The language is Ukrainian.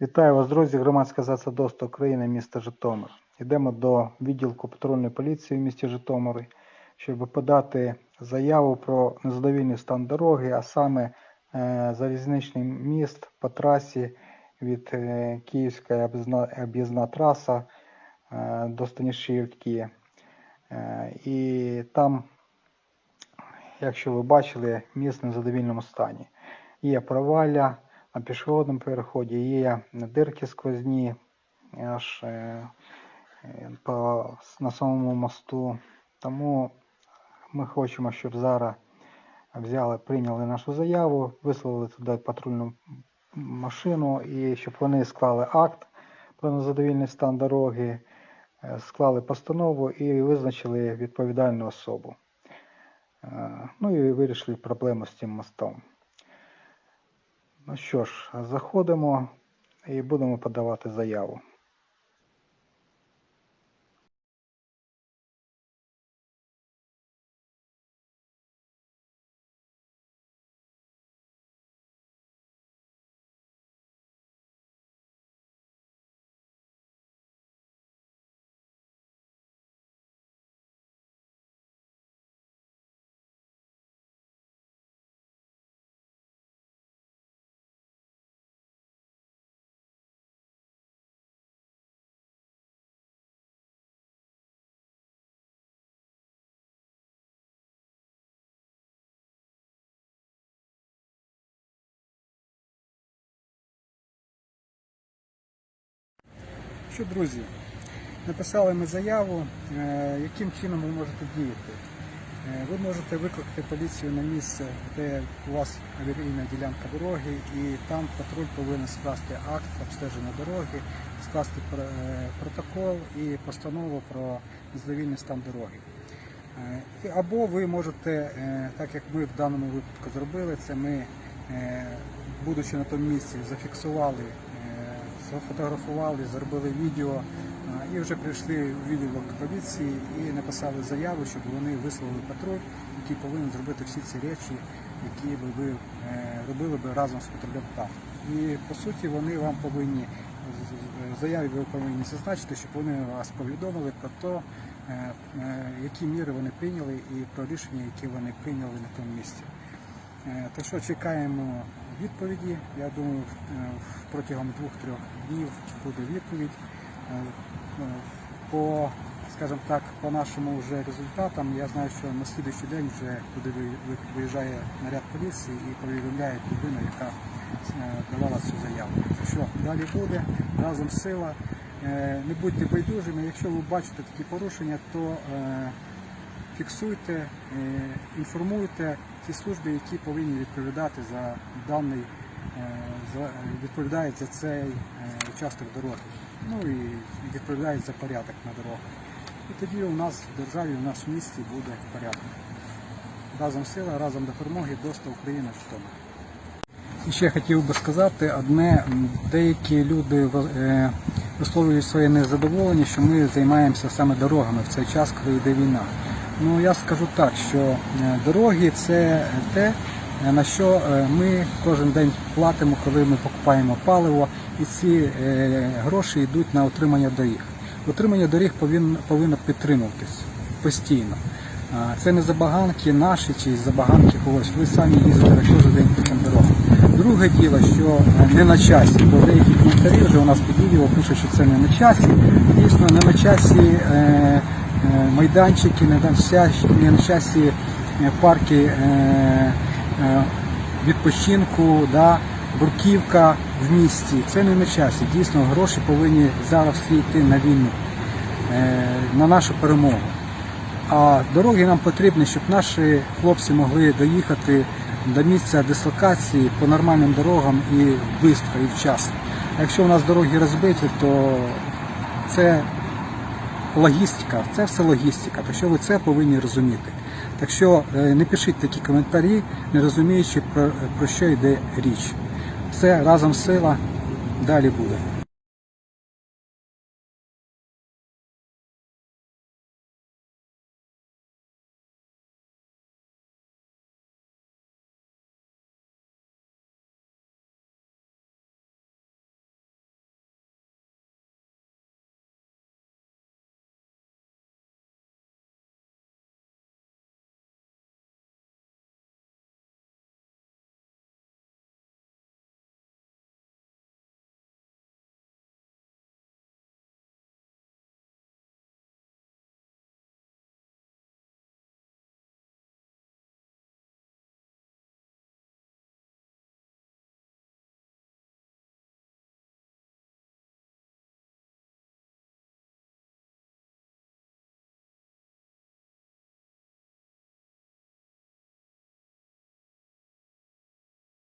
Вітаю вас, друзі! Громадська засада «Доста України, місто Житомир. Йдемо до відділку патрульної поліції в місті Житомирі, щоб подати заяву про незадовільний стан дороги, а саме е, залізничний міст по трасі від е, Київська об'їзна траса е, до Станішівки. Е, і там, якщо ви бачили, міст в незадовільному стані. Є провалля на пішохідному переході, є дирки сквозні аж е, по, на самому мосту. Тому ми хочемо, щоб зараз взяли, прийняли нашу заяву, вислали туди патрульну машину і щоб вони склали акт про незадовільний стан дороги, е, склали постанову і визначили відповідальну особу. Е, Ну і вирішили проблему з цим мостом. Ну що ж, заходимо і будемо подавати заяву. Що, друзі, написали ми заяву, е, яким чином ви можете діяти. Е, Ви можете викликати поліцію на місце, де у вас аварійна ділянка дороги, і там патруль повинен скласти акт обстеження дороги, скласти е, протокол і постанову про незадовільний стан дороги. Або ви можете, так як ми в даному випадку зробили, це ми, будучи на тому місці, зафіксували, сфотографували, зробили відео е, і вже прийшли в відділок поліції і написали заяву, щоб вони вислали патруль, який повинен зробити всі ці речі, які ви е, робили би разом з патрулем там. І по суті вони вам повинні в заяві ви повинні зазначити, щоб вони вас повідомили про те, е, які міри вони прийняли і про рішення, які вони прийняли на тому місці. Так що чекаємо відповіді. Я думаю, е, протягом двох-трьох днів буде відповідь. Е, е, По, скажімо так, по нашому вже результатам, я знаю, що на слідуючий день вже туди ви- ви- виїжджає наряд поліції і повідомляє людину, яка давала цю заяву. Що далі буде, разом сила. Не будьте байдужими, якщо ви бачите такі порушення, то фіксуйте, інформуйте ті служби, які повинні відповідати за даний, е, за, відповідають за цей е, участок дороги. Ну і відповідають за порядок на дорогах. І тоді у нас в державі, у нас в місті буде порядок. Разом сила, разом до перемоги, доста Україна Житомир. І ще хотів би сказати одне, деякі люди е, висловлюють своє незадоволення, що ми займаємося саме дорогами в цей час, коли йде війна. Ну я скажу так, що е, дороги це те, е, на що е, ми кожен день платимо, коли ми покупаємо паливо, і ці гроші йдуть на утримання доріг. Утримання доріг повинно, підтримуватись постійно. Це не забаганки наші чи забаганки когось. Ви самі їздите кожен день по цим дорогам. Друге діло, що не на часі, бо деякі коментарі вже у нас під відео пишуть, що це не на часі. Дійсно, не на часі е, майданчики, не на часі, е, парки е, е, відпочинку, да, бруківка в місті. Це не на часі. Дійсно, гроші повинні зараз всі йти на війну, е, на нашу перемогу. А дороги нам потрібні, щоб наші хлопці могли доїхати до місця дислокації по нормальним дорогам і швидко, і вчасно. Якщо у нас дороги розбиті, то це логістика, це все логістика. Так що ви це повинні розуміти. Так що е, не пишіть такі коментарі, не розуміючи про, про що йде річ. Все разом сила, далі буде.